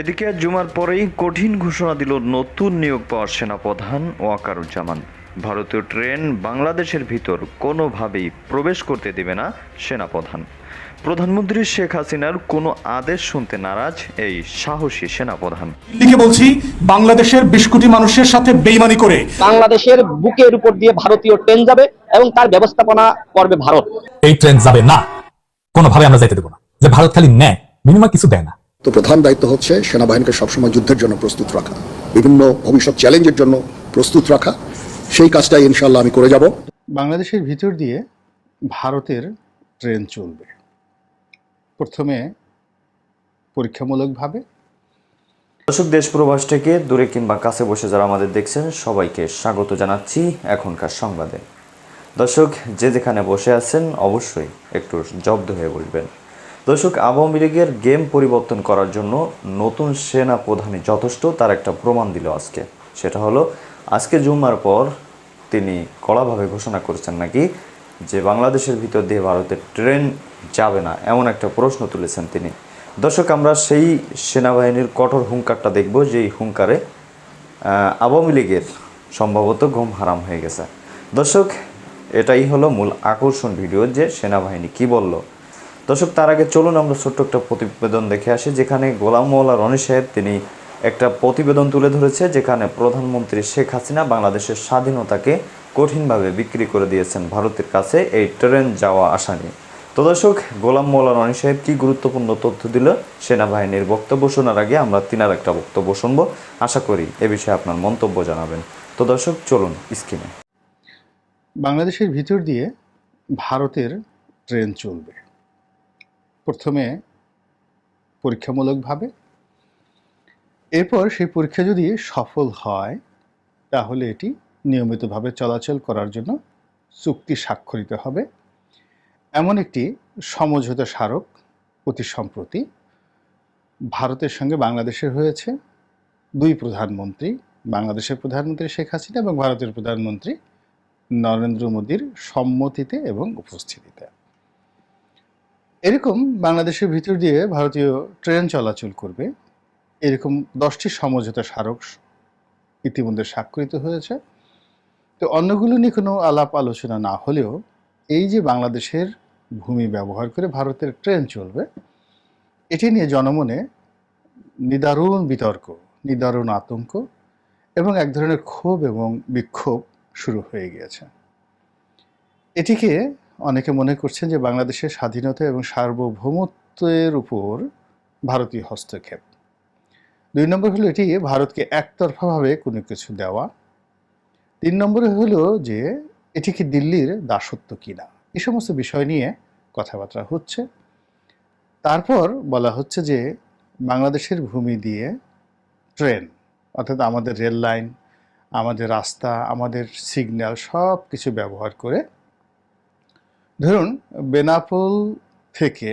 এদিকে জুমার পরেই কঠিন ঘোষণা দিল নতুন নিয়োগ পাওয়া সেনাপ্রধান ওয়াকারুজ্জামান। ভারতীয় ট্রেন বাংলাদেশের ভিতর কোনোভাবেই প্রবেশ করতে দেবে না সেনাপ্রধান। প্রধানমন্ত্রী শেখ হাসিনার কোনো আদেশ শুনতে নারাজ এই সাহসী সেনাপ্রধান। দিল্লিকে বলছি বাংলাদেশের বিশ কোটি মানুষের সাথে বেইমানি করে। বাংলাদেশের বুকের উপর দিয়ে ভারতীয় ট্রেন যাবে এবং তার ব্যবস্থাপনা করবে ভারত। এই ট্রেন যাবে না। কোনোভাবে আমরা যাইতে দেবো না। যে ভারত খালি নেয় বিনিময় কিছু দেয় না। তো প্রধান দায়িত্ব হচ্ছে সেনাবাহিনীকে সবসময় যুদ্ধের জন্য প্রস্তুত রাখা। বিভিন্ন ভবিষ্যৎ চ্যালেঞ্জের জন্য প্রস্তুত রাখা। সেই কাজটাই ইনশাল্লাহ আমি করে যাব। বাংলাদেশের ভিতর দিয়ে ভারতের ট্রেন চলবে। প্রথমে পরীক্ষামূলকভাবে। দর্শক দেশ প্রবাস থেকে দূরে কিংবা কাছে বসে যারা আমাদের দেখছেন সবাইকে স্বাগত জানাচ্ছি এখনকার সংবাদে। দর্শক যে যেখানে বসে আছেন অবশ্যই একটু জব্দ হয়ে বসবেন। দর্শক, আওয়ামী লীগের গেম পরিবর্তন করার জন্য নতুন সেনা প্রধানই যথেষ্ট, তার একটা প্রমাণ দিল আজকে। সেটা হলো, আজকে জুম্মার পর তিনি কড়াভাবে ঘোষণা করেছেন নাকি যে বাংলাদেশের ভিতর দিয়ে ভারতের ট্রেন যাবে না, এমন একটা প্রশ্ন তুলেছেন তিনি। দর্শক, আমরা সেই সেনাবাহিনীর কঠোর হুঙ্কারটা দেখব, যেই হুঙ্কারে আওয়ামী লীগের সম্ভবত ঘুম হারাম হয়ে গেছে। দর্শক, এটাই হলো মূল আকর্ষণ ভিডিও, যে সেনাবাহিনী কি বলল। দর্শক, তার আগে চলুন আমরা ছোট্ট একটা প্রতিবেদন দেখে আসি, যেখানে গোলাম মোল্লা রনি সাহেব তিনি একটা প্রতিবেদন তুলে ধরেছে, যেখানে প্রধানমন্ত্রী শেখ হাসিনা বাংলাদেশের স্বাধীনতাকে কঠিনভাবে বিক্রি করে দিয়েছেন ভারতের কাছে এই ট্রেন যাওয়া আসা নিয়ে। তো দর্শক, গোলাম মোল্লা রনি সাহেব কি গুরুত্বপূর্ণ তথ্য দিল সেনাবাহিনীর বক্তব্য শোনার আগে আমরা তিনার একটা বক্তব্য শুনব। আশা করি এ বিষয়ে আপনার মন্তব্য জানাবেন। তো দর্শক, চলুন স্ক্রিনে। বাংলাদেশের ভিতর দিয়ে ভারতের ট্রেন চলবে। প্রথমে পরীক্ষামূলকভাবে। এরপর সেই পরীক্ষা যদি সফল হয়, তাহলে এটি নিয়মিতভাবে চলাচল করার জন্য চুক্তি স্বাক্ষরিত হবে। এমন একটি সমঝোতা স্মারক অতি সম্প্রতি ভারতের সঙ্গে বাংলাদেশের হয়েছে। দুই প্রধানমন্ত্রী, বাংলাদেশের প্রধানমন্ত্রী শেখ হাসিনা এবং ভারতের প্রধানমন্ত্রী নরেন্দ্র মোদীর সম্মতিতে এবং উপস্থিতিতে। এরকম বাংলাদেশের ভিতর দিয়ে ভারতীয় ট্রেন চলাচল করবে। এরকম দশটি সমঝোতা স্মারক ইতিমধ্যে স্বাক্ষরিত হয়েছে। তো অন্যগুলো নিয়ে কোনো আলাপ আলোচনা না হলেও এই যে বাংলাদেশের ভূমি ব্যবহার করে ভারতের ট্রেন চলবে, এটি নিয়ে জনমনে নিদারুণ বিতর্ক, নিদারুণ আতঙ্ক এবং এক ধরনের ক্ষোভ এবং বিক্ষোভ শুরু হয়ে গিয়েছে। এটিকে অনেকে মনে করছেন যে বাংলাদেশের স্বাধীনতা এবং সার্বভৌমত্বের উপর ভারতীয় হস্তক্ষেপ। দুই নম্বর হলো এটি, ভারতকে একতরফাভাবে কোনো কিছু দেওয়া। তিন নম্বরে হলো যে, এটি কি দিল্লির দাসত্ব কিনা? এই সমস্ত বিষয় নিয়ে কথাবার্তা হচ্ছে। তারপর বলা হচ্ছে যে, বাংলাদেশের ভূমি দিয়ে ট্রেন, অর্থাৎ আমাদের রেল লাইন আমাদের রাস্তা, আমাদের সিগন্যাল সব কিছু ব্যবহার করে ধরুন, বেনাপোল থেকে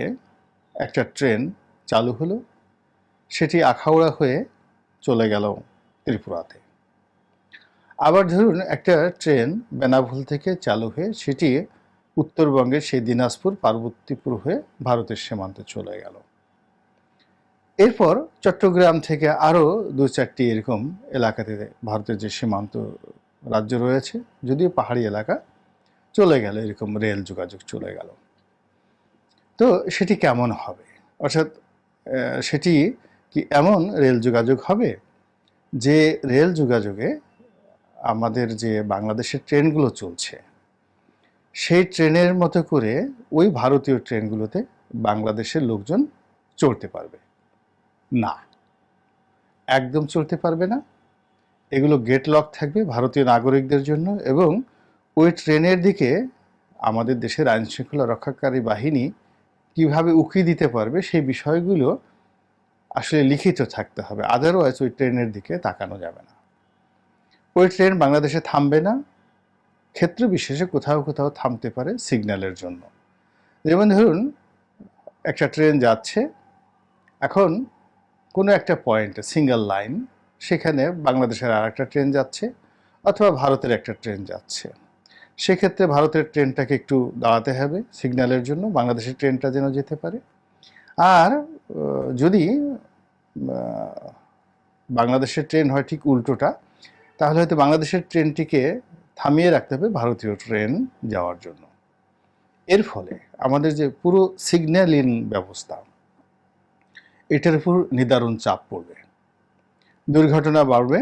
একটা ট্রেন চালু হলো, সেটি আখাউড়া হয়ে চলে গেল ত্রিপুরাতে। আবার ধরুন, একটা ট্রেন বেনাপোল থেকে চালু হয়ে সেটি উত্তরবঙ্গের সেই দিনাজপুর, পার্বতীপুর হয়ে ভারতের সীমান্তে চলে গেল। এরপর চট্টগ্রাম থেকে আরও দু চারটি এরকম এলাকাতে ভারতের যে সীমান্ত রাজ্য রয়েছে, যদিও পাহাড়ি এলাকা চলে গেল, এরকম রেল যোগাযোগ চলে গেল। তো সেটি কেমন হবে? অর্থাৎ সেটি কি এমন রেল যোগাযোগ হবে যে রেল যোগাযোগে আমাদের যে বাংলাদেশের ট্রেনগুলো চলছে, সেই ট্রেনের মতো করে ওই ভারতীয় ট্রেনগুলোতে বাংলাদেশের লোকজন চড়তে পারবে? না। একদম চলতে পারবে না। এগুলো গেট লক থাকবে ভারতীয় নাগরিকদের জন্য এবং ওই ট্রেনের দিকে আমাদের দেশের আইন শৃঙ্খলা রক্ষাকারী বাহিনী কীভাবে উকি দিতে পারবে সেই বিষয়গুলো আসলে লিখিত থাকতে হবে। আদারওয়াইজ ওই ট্রেনের দিকে তাকানো যাবে না। ওই ট্রেন বাংলাদেশে থামবে না। ক্ষেত্র বিশেষে কোথাও কোথাও থামতে পারে সিগন্যালের জন্য। যেমন ধরুন, একটা ট্রেন যাচ্ছে, এখন কোনো একটা পয়েন্টে সিঙ্গেল লাইন সেখানে বাংলাদেশের আর একটা ট্রেন যাচ্ছে, অথবা ভারতের একটা ট্রেন যাচ্ছে। সেক্ষেত্রে ভারতের ট্রেনটাকে একটু দাঁড়াতে হবে সিগন্যালের জন্য, বাংলাদেশের ট্রেনটা যেন যেতে পারে। আর যদি বাংলাদেশের ট্রেন হয় ঠিক উল্টোটা, তাহলে হয়তো বাংলাদেশের ট্রেনটিকে থামিয়ে রাখতে হবে ভারতীয় ট্রেন যাওয়ার জন্য। এর ফলে আমাদের যে পুরো সিগন্যালিং ব্যবস্থা, এটার উপর নিদারুণ চাপ পড়বে। দুর্ঘটনা বাড়বে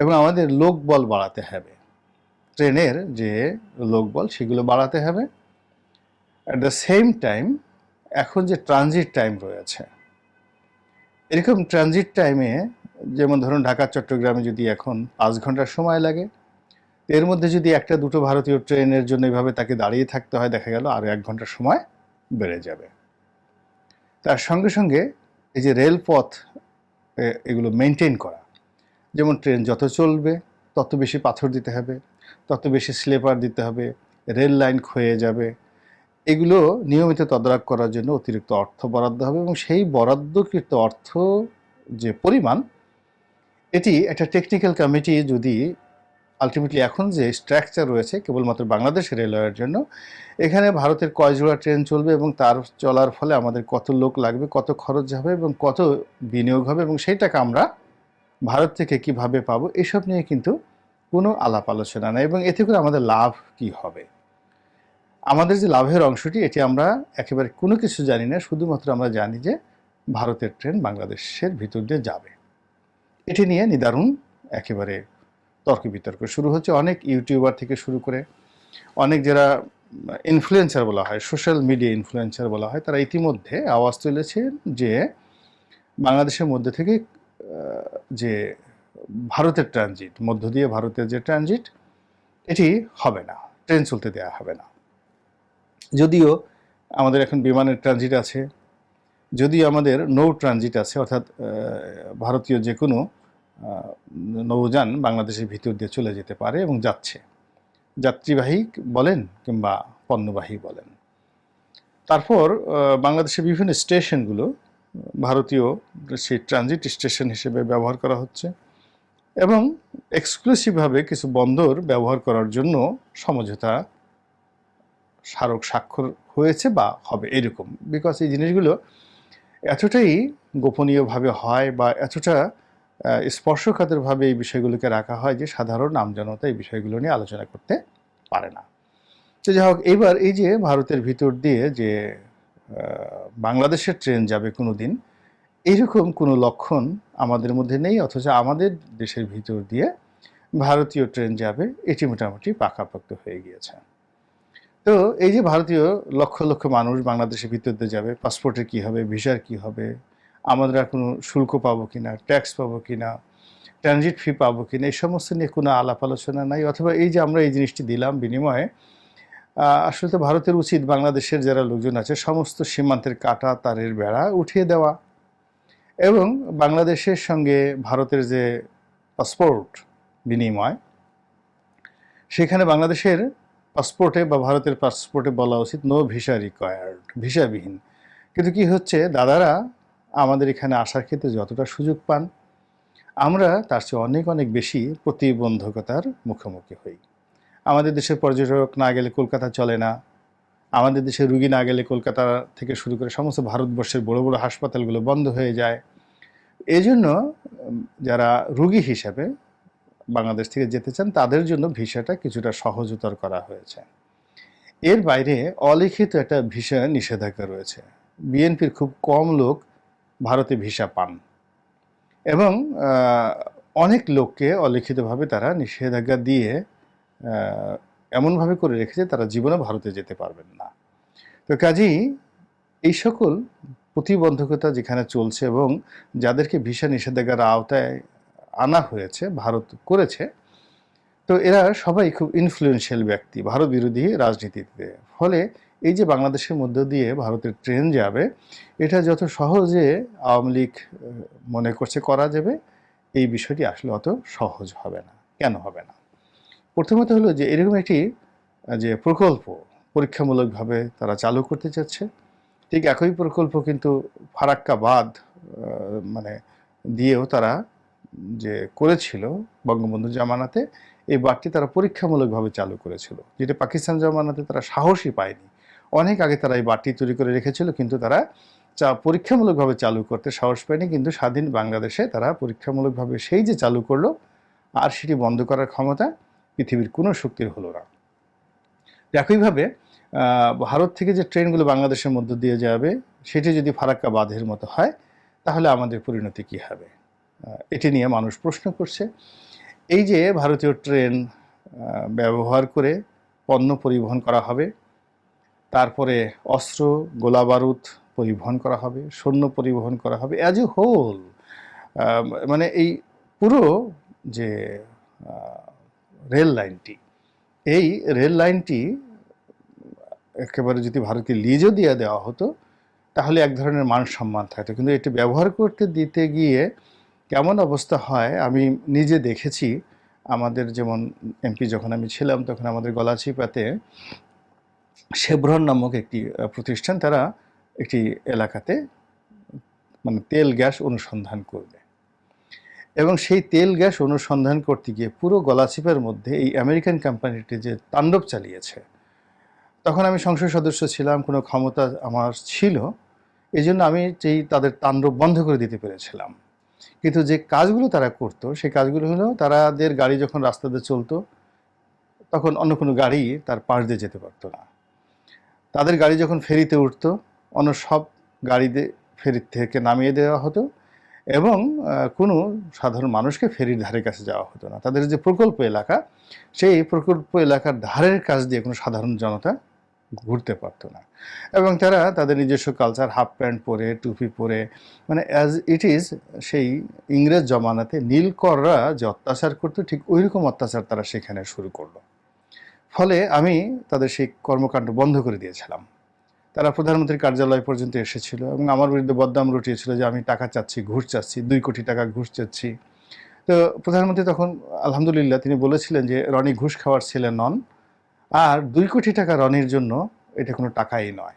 এবং আমাদের লোকবল বাড়াতে হবে। ট্রেনের যে লোকবল সেগুলো বাড়াতে হবে। অ্যাট দ্য সেম টাইম এখন যে ট্রানজিট টাইম রয়েছে, এরকম ট্রানজিট টাইমে যেমন ধরুন ঢাকা, চট্টগ্রামে যদি এখন পাঁচ ঘণ্টার সময় লাগে, এর মধ্যে যদি একটা দুটো ভারতীয় ট্রেনের জন্য এভাবে তাকে দাঁড়িয়ে থাকতে হয়, দেখা গেল আরও এক ঘণ্টার সময় বেড়ে যাবে। তার সঙ্গে সঙ্গে এই যে রেলপথ এগুলো মেনটেন করা, যেমন ট্রেন যত চলবে, তত বেশি পাথর দিতে হবে। তত বেশি স্লিপার দিতে হবে রেল লাইন ক্ষয়ে যাবে। এগুলো নিয়মিত তদারক করার জন্য অতিরিক্ত অর্থ বরাদ্দ হবে এবং সেই বরাদ্দকৃত অর্থ যে পরিমাণ, এটি একটা টেকনিক্যাল কমিটি যদি আলটিমেটলি এখন যে স্ট্রাকচার রয়েছে কেবলমাত্র বাংলাদেশ রেলওয়ের জন্য, এখানে ভারতের কয় জোড়া ট্রেন চলবে এবং তার চলার ফলে আমাদের কত লোক লাগবে, কত খরচ হবে এবং কত বিনিয়োগ হবে এবং সেই টাকা আমরা ভারত থেকে কীভাবে পাবো, এসব নিয়ে কিন্তু কোনো আলাপ আলোচনা নেই এবং এতে করে আমাদের লাভ কি হবে? আমাদের যে লাভের অংশটি, এটি আমরা একেবারে কোনো কিছু জানি না, শুধুমাত্র আমরা জানি যে ভারতের ট্রেন বাংলাদেশের ভিতর দিয়ে যাবে। এটি নিয়ে নিদারুণ একেবারে তর্ক বিতর্ক শুরু হচ্ছে। অনেক ইউটিউবার থেকে শুরু করে অনেক যারা ইনফ্লুয়েন্সার বলা হয় সোশ্যাল মিডিয়া ইনফ্লুয়েন্সার বলা হয়, তারা ইতিমধ্যে আওয়াজ তুলেছেন যে বাংলাদেশের মধ্যে থেকে যে ভারতের ট্রানজিট মধ্য দিয়ে ভারতের যে ট্রানজিট এটি হবে না ট্রেন চলতে দেওয়া হবে না। যদিও আমাদের এখন বিমানের ট্রানজিট আছে, যদিও আমাদের নৌ ট্রানজিট আছে, অর্থাৎ ভারতীয় যে কোনো নৌযান বাংলাদেশের ভিতর দিয়ে চলে যেতে পারে এবং যাচ্ছে। যাত্রীবাহী বলেন কিংবা পণ্যবাহী বলেন। তারপর বাংলাদেশের বিভিন্ন স্টেশনগুলো, ভারতীয় সেই ট্রানজিট স্টেশন হিসেবে ব্যবহার করা হচ্ছে। এবং এক্সক্লুসিভভাবে কিছু বন্দর ব্যবহার করার জন্য সমঝোতা স্মারক স্বাক্ষর হয়েছে বা হবে এরকম। বিকজ এই জিনিসগুলো এতটাই গোপনীয়ভাবে হয় বা এতটা স্পর্শকাতরভাবে এই বিষয়গুলোকে রাখা হয় যে সাধারণ আমজনতা এই বিষয়গুলো নিয়ে আলোচনা করতে পারে না। তো যাই হোক এবার এই যে ভারতের ভিতর দিয়ে যে বাংলাদেশের ট্রেন যাবে কোনো দিন এইরকম কোনো লক্ষণ আমাদের মধ্যে নেই, অথচ আমাদের দেশের ভিতর দিয়ে ভারতীয় ট্রেন যাবে, এটি মোটামুটি পাকাপোক্ত হয়ে গিয়েছে। তো এই যে ভারতীয় লক্ষ লক্ষ মানুষ বাংলাদেশের ভিতর দিয়ে যাবে পাসপোর্টের কি হবে ভিসার কি হবে আমরা কোনো শুল্ক পাবো কি না ট্যাক্স পাবো কিনা ট্রানজিট ফি পাবো কি না এই সমস্ত নিয়ে কোনো আলাপ আলোচনা নাই, অথবা এই যে আমরা এই জিনিসটি দিলাম বিনিময়ে আসলে তো ভারতের উচিত বাংলাদেশের যারা লোকজন আছে, সমস্ত সীমান্তের কাটা তারের বেড়া উঠিয়ে দেওয়া। এবং বাংলাদেশের সঙ্গে ভারতের যে পাসপোর্ট বিনিময়, সেখানে বাংলাদেশের পাসপোর্টে বা ভারতের পাসপোর্টে বলা উচিত নো ভিসা রিকোয়ার্ড ভিসাবিহীন কিন্তু কি হচ্ছে, দাদারা আমাদের এখানে আসার ক্ষেত্রে যতটা সুযোগ পান, আমরা তার চেয়ে অনেক অনেক বেশি প্রতিবন্ধকতার মুখোমুখি হই। আমাদের দেশের পর্যটক না গেলে কলকাতা চলে না। আমাদের দেশে রুগী না গেলে কলকাতা থেকে শুরু করে সমস্ত ভারতবর্ষের বড় বড় হাসপাতালগুলো বন্ধ হয়ে যায়। এই জন্য যারা রুগী হিসাবে বাংলাদেশ থেকে যেতে চান, তাদের জন্য ভিসাটা কিছুটা সহজতর করা হয়েছে। এর বাইরে অলিখিত একটা ভিসা নিষেধাজ্ঞা রয়েছে। বিএনপির খুব কম লোক ভারতে ভিসা পান এবং অনেক লোককে অলিখিতভাবে তারা নিষেধাজ্ঞা দিয়ে এমনভাবে করে রেখেছে, তারা জীবনে ভারতে যেতে পারবেন না। তো কাজেই এই সকল প্রতিবন্ধকতা যেখানে চলছে এবং যাদেরকে ভিসা নিষেধাজ্ঞার আওতায় আনা হয়েছে, ভারত করেছে, তো এরা সবাই খুব ইনফ্লুয়েন্সিয়াল ব্যক্তি ভারত বিরোধী রাজনীতিতে। ফলে এই যে বাংলাদেশের মধ্য দিয়ে ভারতের ট্রেন যাবে, এটা যত সহজে আওয়ামী লীগ মনে করছে করা যাবে, এই বিষয়টি আসলে অত সহজ হবে না। কেন হবে না? প্রথমত হলো যে এরকম একটি যে প্রকল্প পরীক্ষামূলকভাবে তারা চালু করতে চাচ্ছে। ঠিক একই প্রকল্প কিন্তু ফারাক্কা আহ, মানে দিয়েও তারা যে করেছিল বঙ্গবন্ধু জামানাতে এই বাঁধটি তারা পরীক্ষামূলকভাবে চালু করেছিল। যেটা পাকিস্তান জামানাতে তারা সাহসই পায়নি। অনেক আগে তারা এই বাঁধটি তৈরি করে রেখেছিল কিন্তু তারা চা পরীক্ষামূলকভাবে চালু করতে সাহস পায়নি কিন্তু স্বাধীন বাংলাদেশে তারা পরীক্ষামূলকভাবে সেই যে চালু করল আর সেটি বন্ধ করার ক্ষমতা পৃথিবীর কোনো শক্তির হলো না। একইভাবে ভারত থেকে যে ট্রেনগুলো বাংলাদেশের মধ্য দিয়ে যাবে, সেটি যদি ফারাক্কা বাঁধের মতো হয়, তাহলে আমাদের পরিণতি কী হবে? এটি নিয়ে মানুষ প্রশ্ন করছে। এই যে ভারতীয় ট্রেন ব্যবহার করে পণ্য পরিবহন করা হবে, তারপরে অস্ত্র গোলা বারুদ পরিবহন করা হবে, সৈন্য পরিবহন করা হবে অ্যাজ এ হোল মানে এই পুরো যে রেল লাইনটি, এই রেল লাইনটি একেবারে যদি ভারতকে লিজও দিয়ে দেওয়া হতো, তাহলে এক ধরনের মান সম্মান থাকতো। কিন্তু এটি ব্যবহার করতে দিতে গিয়ে কেমন অবস্থা হয়, আমি নিজে দেখেছি। আমাদের যেমন এমপি যখন আমি ছিলাম, তখন আমাদের গলাচিপাতে শেভরন নামক একটি প্রতিষ্ঠান, তারা একটি এলাকাতে মানে তেল গ্যাস অনুসন্ধান করবে। এবং সেই তেল গ্যাস অনুসন্ধান করতে গিয়ে পুরো গলাচিপার মধ্যে এই আমেরিকান কোম্পানিটি যে তাণ্ডব চালিয়েছে তখন আমি সংসদ সদস্য ছিলাম, কোনো ক্ষমতা আমার ছিল। এই জন্য আমি সেই তাদের তাণ্ডব বন্ধ করে দিতে পেরেছিলাম। কিন্তু যে কাজগুলো তারা করতো, সেই কাজগুলো হলো তারাদের গাড়ি যখন রাস্তাতে চলতো, তখন অন্য কোনো গাড়ি তার পাশ দিয়ে যেতে পারতো না। তাদের গাড়ি যখন ফেরিতে উঠতো, অন্য সব গাড়িতে ফেরি থেকে নামিয়ে দেওয়া হতো এবং কোনো সাধারণ মানুষকে ফেরির ধারে কাছে যাওয়া হতো না। তাদের যে প্রকল্প এলাকা, সেই প্রকল্প এলাকার ধারের কাছ দিয়ে কোনো সাধারণ জনতা ঘুরতে পারতো না। এবং তারা তাদের নিজস্ব কালচার হাফ প্যান্ট পরে, টুপি পরে মানে অ্যাজ ইট ইজ সেই ইংরেজ জমানাতে নীলকররা যে অত্যাচার করতো, ঠিক ওই রকম অত্যাচার তারা সেখানে শুরু করল। ফলে আমি তাদের সেই কর্মকাণ্ড বন্ধ করে দিয়েছিলাম। তারা প্রধানমন্ত্রীর কার্যালয় পর্যন্ত এসেছিল এবং আমার বিরুদ্ধে বদনাম রটিয়েছিল যে আমি টাকা চাচ্ছি, ঘুষ চাচ্ছি, দুই কোটি টাকা ঘুষ চাচ্ছি। তো প্রধানমন্ত্রী তখন আলহামদুলিল্লাহ তিনি বলেছিলেন যে রনি ঘুষ খাওয়ার ছেলে নন। আর দুই কোটি টাকা রনির জন্য এটা কোনো টাকাই নয়।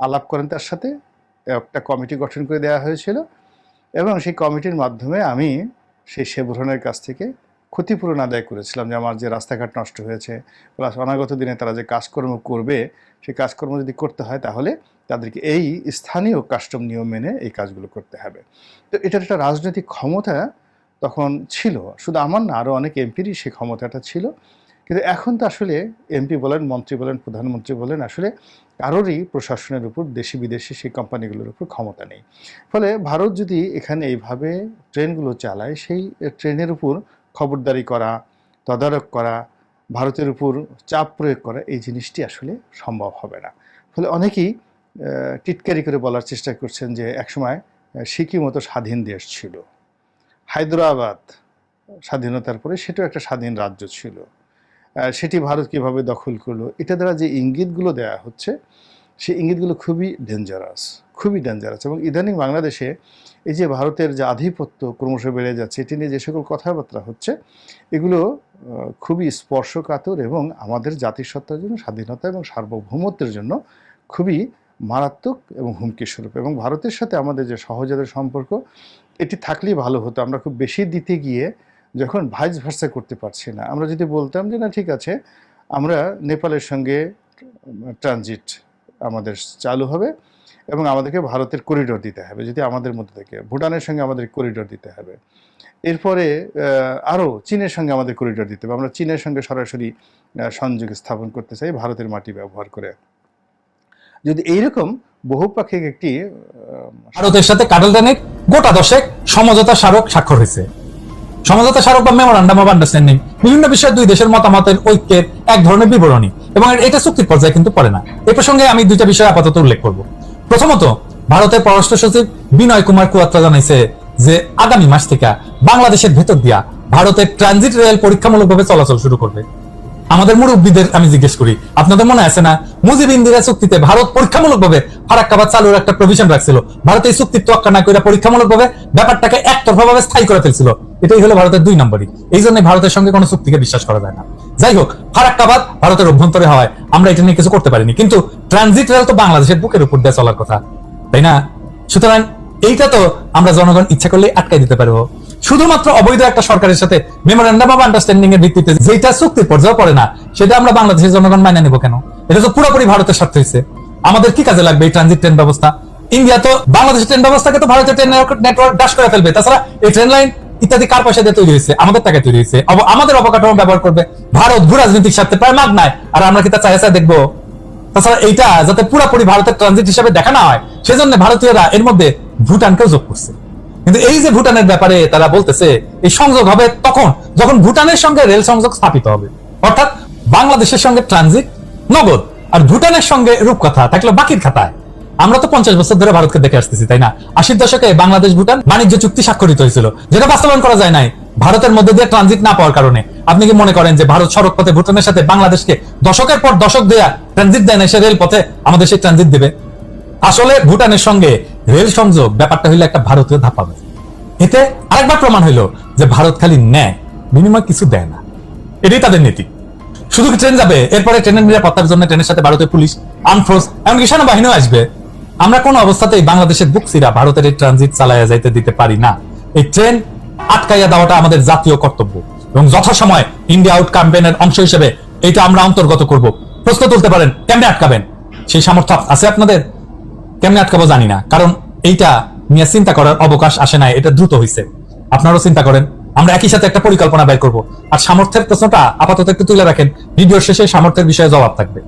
আলাপ করেন তার সাথে, একটা কমিটি গঠন করে দেওয়া হয়েছিল এবং সেই কমিটির মাধ্যমে আমি সেই শেবরনের কাছ থেকে ক্ষতিপূরণ আদায় করেছিলাম যে আমার যে রাস্তাঘাট নষ্ট হয়েছে প্লাস অনাগত দিনে তারা যে কাজকর্ম করবে, সেই কাজকর্ম যদি করতে হয় তাহলে তাদেরকে এই স্থানীয় কাস্টম নিয়ম মেনে এই কাজগুলো করতে হবে। তো এটার একটা রাজনৈতিক ক্ষমতা তখন ছিল। শুধু আমার না আরও অনেক এমপিরই সেই ক্ষমতাটা ছিল। কিন্তু এখন তো আসলে এমপি বলেন, মন্ত্রী বলেন, প্রধানমন্ত্রী বলেন, আসলে কারোরই প্রশাসনের উপর, দেশি বিদেশি সেই কোম্পানিগুলোর উপর ক্ষমতা নেই। ফলে ভারত যদি এখানে এইভাবে ট্রেনগুলো চালায়, সেই ট্রেনের উপর খবরদারি করা, তদারক করা, ভারতের উপর চাপ প্রয়োগ করা, এই জিনিসটি আসলে সম্ভব হবে না। ফলে অনেকেই টিটকারি করে বলার চেষ্টা করছেন যে একসময় সিকিম মতো স্বাধীন দেশ ছিল। হায়দ্রাবাদ স্বাধীনতার পরে সেটাও একটা স্বাধীন রাজ্য ছিল। সেটি ভারত কীভাবে দখল করল, এটা দ্বারা যে ইঙ্গিতগুলো দেওয়া হচ্ছে, সেই ইঙ্গিতগুলো খুবই ডেঞ্জারাস খুবই ডেঞ্জারাস এবং ইদানিং বাংলাদেশে এই যে ভারতের যে আধিপত্য ক্রমশ বেড়ে যাচ্ছে, এটি নিয়ে যে সকল কথাবার্তা হচ্ছে, এগুলো খুবই স্পর্শকাতর এবং আমাদের জাতিসত্তার জন্য, স্বাধীনতা এবং সার্বভৌমত্বের জন্য খুবই মারাত্মক এবং হুমকি স্বরূপ এবং ভারতের সাথে আমাদের যে সহজাতের সম্পর্ক, এটি থাকলেই ভালো হতো। আমরা খুব বেশি দিতে গিয়ে যখন ভাইস ভার্সা করতে পারছি না, আমরা যদি বলতাম যে না, ঠিক আছে, আমরা নেপালের সঙ্গে ট্রানজিট আমাদের চালু হবে এবং আমাদেরকে ভারতের করিডোর দিতে হবে, যদি আমাদের মধ্যে থেকে, ভুটানের সঙ্গে আমাদের করিডোর দিতে হবে। এরপরে আরও চীনের সঙ্গে আমাদের করিডোর দিতে হবে। আমরা চীনের সঙ্গে সরাসরি সংযোগ স্থাপন করতে চাই, ভারতের মাটি ব্যবহার করে। যদি এইরকম বহুপাক্ষিক একটি ভারতের সাথে কাটাল টানের গোটা দশেক সমঝোতা স্মারক স্বাক্ষর হয়েছে। সমঝোতা স্মারক বা মেমোরান্ডাম অফ আন্ডারস্ট্যান্ডিং বিভিন্ন বিষয়ে দুই দেশের মতামতের ঐক্যের এক ধরনের বিবরণী এবং এটা চুক্তির পর্যায়ে কিন্তু পড়ে না। এ প্রসঙ্গে আমি দুইটা বিষয় আপাতত উল্লেখ করব। প্রথমত, ভারতের পররাষ্ট্র সচিব বিনয় কুমার কুয়াত্রা জানাইছে যে আগামী মাস থেকে বাংলাদেশের ভেতর দিয়া ভারতের ট্রানজিট রেল পরীক্ষামূলকভাবে চলাচল শুরু করবে। আমাদের মুরব্বীদের আমি জিজ্ঞেস করি, আপনাদের মনে আছে না? মুজিব ইন্দিরা চুক্তিতে ভারত পরীক্ষামূলকভাবে ফারাক্কাবাদ চালুর একটা প্রভিশন রাখছিল। ভারত এই চুক্তির তোয়াক্কা না করে পরীক্ষামূলকভাবে ব্যাপারটাকে একতরফাভাবে স্থায়ী করে ফেলছিল। এটাই হলো ভারতের দুই নম্বরই। এই জন্য ভারতের সঙ্গে কোনো চুক্তিকে বিশ্বাস করা যায় না। যাই হোক, ফারাক্কাবাদ ভারতের অভ্যন্তরে হওয়ায় আমরা এটা নিয়ে কিছু করতে পারিনি। কিন্তু ট্রানজিট রেল তো বাংলাদেশের বুকের উপর দিয়ে চলার কথা, তাই না? সুতরাং এইটা তো আমরা জনগণ ইচ্ছা করলে আটকাই দিতে পারব। শুধুমাত্র অবৈধ একটা সরকারের সাথে মেমোরেন্ডাম অফ আন্ডারস্ট্যান্ডিং এর ভিত্তিতে যেটা চুক্তির পর্যায়ে পড়ে না, সেটা আমরা বাংলাদেশের জনগণ মাইনে নেব কেন? এটা তো পুরোপুরি ভারতের স্বার্থ হয়েছে আমাদের কি কাজে লাগবে এই ট্রানজিট ট্রেন ব্যবস্থা? ইন্ডিয়া তো বাংলাদেশের ট্রেন ব্যবস্থাকে তো ভারতের ট্রেন নেটওয়ার্ক ডাশ করে ফেলবে। তাছাড়া এই ট্রেন লাইন ইত্যাদি কার পয়সা দিয়ে তৈরি হয়েছে আমাদের টাকা তৈরি হয়েছে আমাদের অবকাঠামো ব্যবহার করবে। ভারত ভূ রাজনৈতিক স্বার্থে প্রায় মাগ নাই। আর আমরা কি তা চাই চাই দেখব? তাছাড়া এইটা যাতে পুরোপুরি ভারতের ট্রানজিট হিসাবে দেখা না হয়, সেজন্য ভারতীয়রা এর মধ্যে ভুটানকেও যোগ করছে। কিন্তু এই যে ভুটানের ব্যাপারে তারা বলতেছে, এই সংযোগ হবে তখন, যখন ভুটানের সঙ্গে রেল সংযোগ স্থাপিত হবে। অর্থাৎ বাংলাদেশের সঙ্গে ট্রানজিট নগদ, আর ভুটানের সঙ্গে রূপকথা থাকল বাকির খাতায়। আমরা তো পঞ্চাশ বছর ধরে ভারতকে দেখে আসতেছি, তাই না? আশির দশকে বাংলাদেশ, ভুটান বাণিজ্য চুক্তি স্বাক্ষরিত হয়েছিল, যেটা বাস্তবায়ন করা যায় নাই। ভারতের মধ্যে দিয়ে ট্রানজিট না পাওয়ার কারণে। আপনি কি মনে করেন যে ভারত সড়ক পথে ভুটানের সাথে বাংলাদেশকে দশকের পর দশক দেয়া ট্রানজিট দেয় না সে রেল পথে আমাদের সেই ট্রানজিট দেবে? আসলে ভুটানের সঙ্গে রেল সংযোগ ব্যাপারটা হইল একটা ভারতীয় ধাপ্পাবে এতে আরেকবার প্রমাণ হইল যে ভারত খালি নেয় বিনিময় কিছু দেয় না। এটাই তাদের নীতি। শুধু ট্রেন যাবে? এরপরে ট্রেনের নিরাপত্তার জন্য ট্রেনের সাথে ভারতের পুলিশ আর্ম ফোর্স এমনকি সেনাবাহিনীও আসবে। আমরা কোনো অবস্থাতেই বাংলাদেশের বুকসিরা ভারতের এই ট্রানজিট চালাইয়া যাইতে দিতে পারি না। এই ট্রেন আটকাইয়া দেওয়াটা আমাদের জাতীয় কর্তব্য এবং যথাসময় ইন্ডিয়া আউট ক্যাম্পেইনের অংশ হিসেবে এটা আমরা অন্তর্গত করব। প্রশ্ন তুলতে পারেন, কেমনে আটকাবেন? সেই সামর্থ্য আছে আপনাদের? কেমনে আটকাবো জানি না। কারণ এইটা নিয়ে চিন্তা করার অবকাশ আসে নাই, এটা দ্রুত হয়েছে আপনারাও চিন্তা করেন, আমরা একই সাথে একটা পরিকল্পনা বের করব। আর সামর্থ্যের প্রশ্নটা আপাতত একটু তুলে রাখেন, ভিডিওর শেষে সামর্থ্যের বিষয়ে জবাব থাকবে।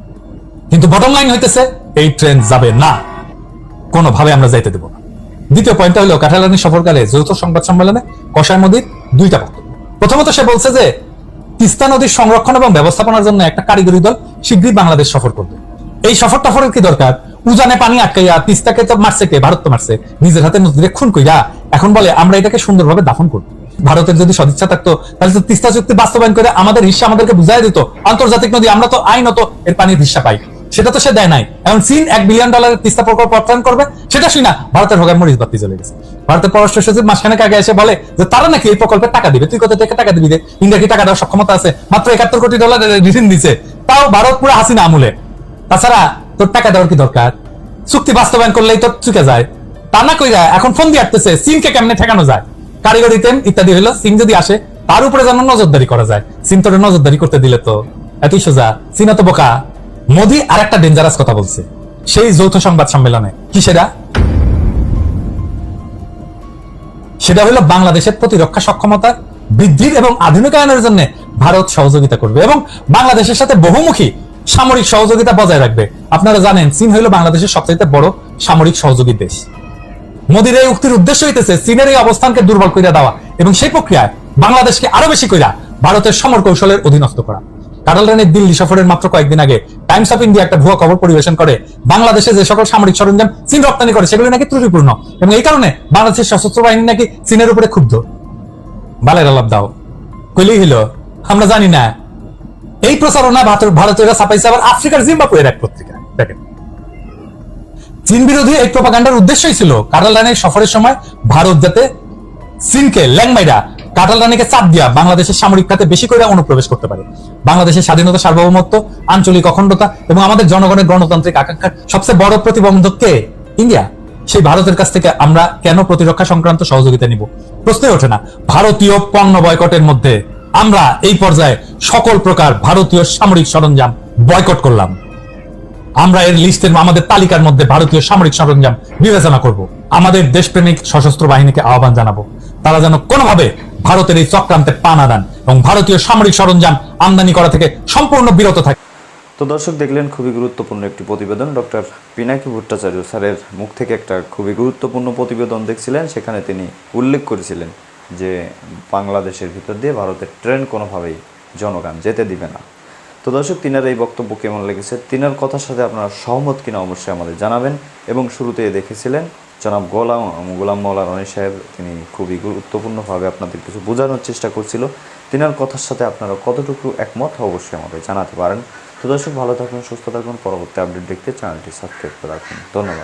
কিন্তু বটম লাইন হইতেছে, এই ট্রেন যাবে না। কোনোভাবে আমরা যাইতে দেব না। দ্বিতীয় পয়েন্টটা হলো, কাঠালানি সফরকালে যৌথ সংবাদ সম্মেলনে কষায় মোদীর দুইটা বক্তব্য। প্রথমত সে বলছে যে, তিস্তা নদীর সংরক্ষণ এবং ব্যবস্থাপনার জন্য একটা কারিগরি দল শীঘ্রই বাংলাদেশ সফর করবে। এই সফর টফরের কি দরকার? উজানে পানি আটকাইয়া তিস্তাকে তো মারছে কে? ভারত তো মারছে। নিজের হাতে নদীরে খুন কইরা এখন বলে, আমরা এটাকে সুন্দরভাবে দাফন করব। ভারতের যদি সদিচ্ছা থাকতো, তাহলে তো তিস্তা চুক্তি বাস্তবায়ন করে আমাদের হিস্সা আমাদেরকে বুঝাই দিত, আন্তর্জাতিক নদী আমরা তো আইনত এর পানির হিস্সা পাই। সেটা তো সে দেয় নাই। এখন চীন এক বিলিয়ন ডলারের তিস্তা প্রকল্প অর্থায়ন করবে, সেটা শুই না, ভারতের হোগায় মরিচ বাতি চলে গেছে। ভারতের পররাষ্ট্র সচিব মাসখানেক আগে এসে বলে যে, তারা নাকি এই প্রকল্পে টাকা দিবে। তুই কোথা থেকে টাকা দিবি? ইন্ডিয়া কি টাকা দেওয়ার সক্ষমতা আছে? মাত্র একাত্তর কোটি ডলার ঋণ দিছে। তাও ভারত পুরো হাসিনা আমলে। তাছাড়া তোর টাকা দেওয়ার কি দরকার? চুক্তি বাস্তবায়ন করলেই তো চুকে যায়। তা না কইরা এখন ফোন দিয়ে আসতেছে চীনকে কেমনে ঠেকানো যায়? কারিগরি তেম ইত্যাদি হলো চীন যদি আসে, তার উপরে যেন নজরদারি করা যায়। চীন তোর নজরদারি করতে দিলে তো। এতই সোজা চীন তো বোকা। মোদী আর একটা ডেঞ্জারাস কথা বলছে। সেই যৌথ সংবাদ সম্মেলনে। কি সেটা? সেটা হলো বাংলাদেশের প্রতিরক্ষা সক্ষমতা বৃদ্ধির এবং আধুনিকায়নের জন্য ভারত সহযোগিতা করবে এবং বাংলাদেশের সাথে বহুমুখী সামরিক সহযোগিতা বজায় রাখবে। আপনারা জানেন, চীন হলো বাংলাদেশের সবচেয়ে বড় সামরিক সহযোগী দেশ। মোদীর এই উক্তির উদ্দেশ্য হইতেছে চীনের এই অবস্থানকে দুর্বল কইরা দেওয়া এবং সেই প্রক্রিয়ায় বাংলাদেশকে আরও বেশি কইরা ভারতের সমর কৌশলের অধীনস্থ করা। কাটাল দিল্লি সফরের মাত্র কয়েকদিন আগে টাইমস অফ ইন্ডিয়া একটা ভুয়া খবর পরিবেশন করে, বাংলাদেশে যে সকল সামরিক সরঞ্জাম চীন রপ্তানি করে, সেগুলো নাকি ত্রুটিপূর্ণ এবং এই কারণে বাংলাদেশের সশস্ত্র বাহিনী নাকি চীনের উপরে ক্ষুব্ধ। বালের আলাপ দাও। কইলেই হইল, আমরা জানি না এই প্রচারণা ভারত- ভারতীয়রা ছাপাইছে আবার আফ্রিকার জিম্বাবুয়ের এক পত্রিকা। দেখেন। চীন বিরোধী এই প্রপাগান্ডার উদ্দেশ্যই ছিল কাটাল রানের সফরের সময় ভারত যাতে চীনকে ল্যাংমাইরা কাটাল রানীকে চাপ দিয়া বাংলাদেশের সামরিক খাতে বেশি করে অনুপ্রবেশ করতে পারে। বাংলাদেশের স্বাধীনতা সার্বভৌমত্ব, আঞ্চলিক অখণ্ডতা এবং আমাদের জনগণের গণতান্ত্রিক আকাঙ্ক্ষার সবচেয়ে বড় প্রতিবন্ধক কে? ইন্ডিয়া। সেই ভারতের কাছ থেকে আমরা কেন প্রতিরক্ষা সংক্রান্ত সহযোগিতা নিব? প্রশ্নই ওঠে না। ভারতীয় পণ্য বয়কটের মধ্যে আমরা এই পর্যায়ে সকল প্রকার ভারতীয় সামরিক সরঞ্জাম বয়কট করলাম। আমরা এর লিস্টের আমাদের তালিকার মধ্যে ভারতীয় সামরিক সরঞ্জাম বিবেচনা করব। আমাদের দেশপ্রেমিক সশস্ত্র বাহিনীকে আহ্বান জানাব। তারা যেন কোনোভাবে ভারতের এই চক্রান্তে পা না দেন এবং ভারতীয় সামরিক সরঞ্জাম আমদানি করা থেকে সম্পূর্ণ বিরত থাকে। তো দর্শক, দেখলেন খুবই গুরুত্বপূর্ণ একটি প্রতিবেদন। ডক্টর পিনাকি ভট্টাচার্য স্যারের মুখ থেকে একটা খুবই গুরুত্বপূর্ণ প্রতিবেদন দেখছিলেন। সেখানে তিনি উল্লেখ করেছিলেন যে বাংলাদেশের ভিতর দিয়ে ভারতের ট্রেন কোনোভাবেই জনগণ যেতে দিবে না। তো দর্শক, তিনার এই বক্তব্য কেমন লেগেছে? তিনার কথার সাথে আপনারা সহমত কিনা অবশ্যই আমাদের জানাবেন এবং শুরুতে দেখেছিলেন জনাব গোলাম গোলাম মৌলা রনি সাহেব, তিনি খুবই গুরুত্বপূর্ণভাবে আপনাদের কিছু বোঝানোর চেষ্টা করছিল। তিনার কথার সাথে আপনারা কতটুকু একমত অবশ্যই আমাদের জানাতে পারেন। তো দর্শক, ভালো থাকুন সুস্থ থাকুন পরবর্তী আপডেট দেখতে চ্যানেলটি সাবস্ক্রাইব করে রাখুন। ধন্যবাদ।